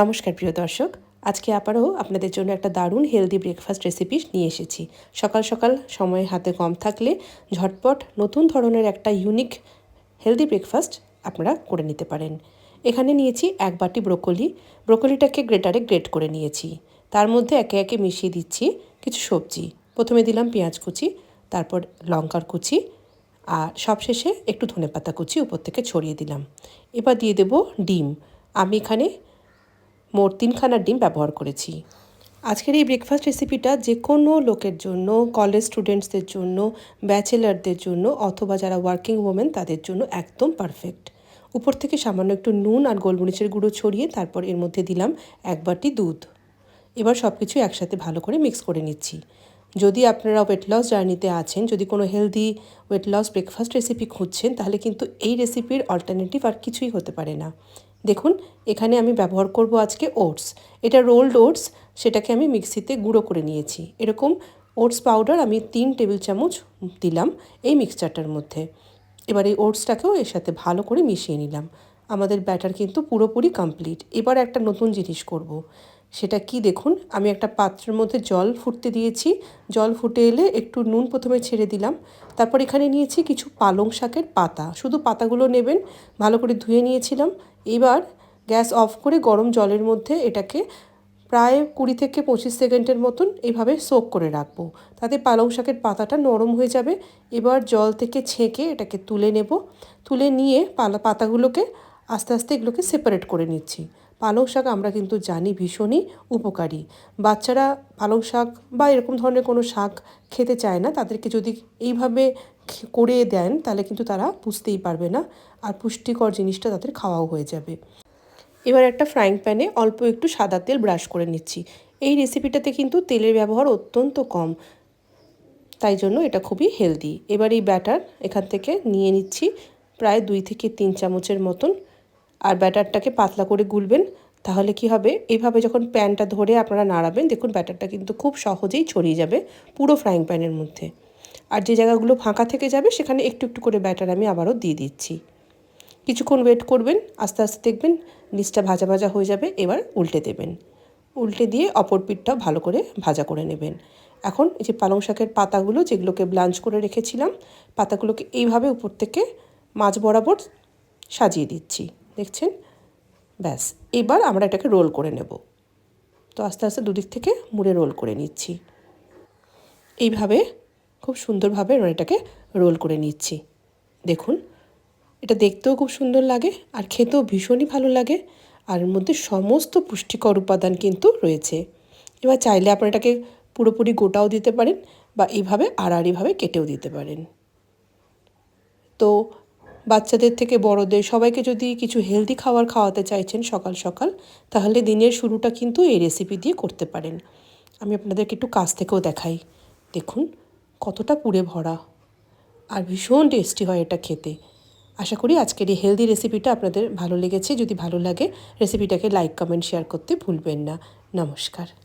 নমস্কার, প্রিয় দর্শক। আজকে আবারও আপনাদের জন্য একটা দারুণ হেলদি ব্রেকফাস্ট রেসিপি নিয়ে এসেছি। সকাল সকাল সময় হাতে কম থাকলে ঝটপট নতুন ধরনের একটা ইউনিক হেলদি ব্রেকফাস্ট আপনারা করে নিতে পারেন। এখানে নিয়েছি এক বাটি ব্রোকলি। ব্রোকলিটাকে গ্রেটারে গ্রেট করে নিয়েছি। তার মধ্যে একে একে মিশিয়ে দিচ্ছি কিছু সবজি। প্রথমে দিলাম পেঁয়াজ কুচি, তারপর লঙ্কার কুচি, আর সবশেষে একটু ধনেপাতা কুচি উপর থেকে ছড়িয়ে দিলাম। এবার দিয়ে দেব ডিম। আমি এখানে মোট তিনখানা ডিম ব্যবহার করেছি। আজকের এই ব্রেকফাস্ট রেসিপিটা যে কোনো লোকের জন্য কলেজ স্টুডেন্টসদের জন্য ব্যাচেলারদের জন্য অথবা যারা ওয়ার্কিং ওমেন তাদের জন্য একদম পারফেক্ট উপর থেকে সামান্য একটু নুন আর গোলমরিচের গুঁড়ো ছড়িয়ে তারপর এর মধ্যে দিলাম এক বাটি দুধ। এবার সব কিছু একসাথে ভালো করে মিক্স করে নিচ্ছি। যদি আপনারা ওয়েট লস জার্নিতে আছেন, যদি কোনো healthy weight loss breakfast recipe খুঁজছেন, তাহলে কিন্তু এই রেসিপির অল্টারনেটিভ আর কিছুই হতে পারে না। দেখুন, এখানে আমি ব্যবহার করব আজকে ওটস। এটা রোল্ড ওটস, সেটাকে আমি মিক্সিতে গুঁড়ো করে নিয়েছি। এরকম ওটস পাউডার আমি তিন টেবিল চামচ দিলাম এই মিক্সচারটার মধ্যে। এবার এই ওটসটাকেও এর সাথে ভালো করে মিশিয়ে নিলাম। আমাদের ব্যাটার কিন্তু পুরোপুরি কমপ্লিট। এবার একটা নতুন জিনিস করব। সেটা কি দেখুন? আমি একটা পাত্রের মধ্যে জল ফুটতে দিয়েছি। জল ফুটে এলে একটু নুন প্রথমে ছেড়ে দিলাম। তারপর এখানে নিয়েছি কিছু পালং শাকের পাতা। শুধু পাতাগুলো নেবেন, ভালো করে ধুয়ে নিয়েছিলাম। এবার গ্যাস অফ করে গরম জলের মধ্যে এটাকে প্রায় কুড়ি থেকে পঁচিশ সেকেন্ডের মতন এইভাবে সোক করে রাখব। তাতে পালং শাকের পাতাটা নরম হয়ে যাবে। এবার জল থেকে ছেঁকে এটাকে তুলে নেব। তুলে নিয়ে পালা, পাতাগুলোকে আস্তে আস্তে এগুলোকে সেপারেট করে নিচ্ছি। পালং শাক আমরা কিন্তু জানি ভীষণই উপকারী। বাচ্চারা পালং শাক বা এরকম ধরনের কোনো শাক খেতে চায় না, তাদেরকে যদি এইভাবে করে দেন, তাহলে কিন্তু তারা বুঝতেই পারবে না আর পুষ্টিকর জিনিসটা তাদের খাওয়াও হয়ে যাবে। এবার একটা ফ্রাইং প্যানে অল্প একটু সাদা তেল ব্রাশ করে নিচ্ছি। এই রেসিপিটাতে কিন্তু তেলের ব্যবহার অত্যন্ত কম, তাই জন্য এটা খুবই হেলদি এবার এই ব্যাটার এখান থেকে নিয়ে নিচ্ছি প্রায় দুই থেকে তিন চামচের মতন আর ব্যাটারটাকে পাতলা করে গুলবেন, তাহলে কি হবে? এইভাবে যখন প্যানটা ধরে আপনারা নাড়াবেন, দেখুন ব্যাটারটা কিন্তু খুব সহজেই ছড়িয়ে যাবে পুরো ফ্রাইং প্যানের মধ্যে। আর যে জায়গাগুলো ফাঁকা থেকে যাবে, সেখানে একটু একটু করে ব্যাটার আমি আবারও দিয়ে দিচ্ছি। কিছুক্ষণ ওয়েট করবেন, আস্তে আস্তে দেখবেন নিচটা ভাজা ভাজা হয়ে যাবে, এবার উল্টে দেবেন। উল্টে দিয়ে অপর পিঠটাও ভালো করে ভাজা করে নেবেন। এখন এই যে পালং শাকের পাতাগুলো, যেগুলোকে ব্লাঞ্চ করে রেখেছিলাম, পাতাগুলোকে এইভাবে উপর থেকে মাছ বরাবর সাজিয়ে দিচ্ছি। দেখছেন? ব্যাস, এবার আমরা এটাকে রোল করে নেব। তো আস্তে আস্তে দুদিক থেকে মুড়ে রোল করে নিচ্ছি। এইভাবে, খুব সুন্দরভাবে এটাকে রোল করে নিচ্ছি। দেখুন, এটা দেখতেও খুব সুন্দর লাগে আর খেতেও ভীষণই ভালো লাগে। আর এর মধ্যে সমস্ত পুষ্টিকর উপাদান কিন্তু রয়েছে। এবার চাইলে আপনারা এটাকে পুরোপুরি গোটাও দিতে পারেন বা এইভাবে আড়াআড়িভাবে কেটেও দিতে পারেন। তো বাচ্চাদের থেকে বড়দের, সবাইকে যদি কিছু হেলদি খাবার খাওয়াতে চাইছেন সকাল সকাল, তাহলে দিনের শুরুটা কিন্তু এই রেসিপি দিয়ে করতে পারেন। আমি আপনাদেরকে একটু কাছ থেকেও দেখাই। দেখুন, কতটা পুড়ে ভরা আর ভীষণ টেস্টি হয় এটা খেতে। আশা করি আজকের এই হেলদি রেসিপিটা আপনাদের ভালো লেগেছে। যদি ভালো লাগে রেসিপিটাকে লাইক কমেন্ট শেয়ার করতে ভুলবেন না। নমস্কার।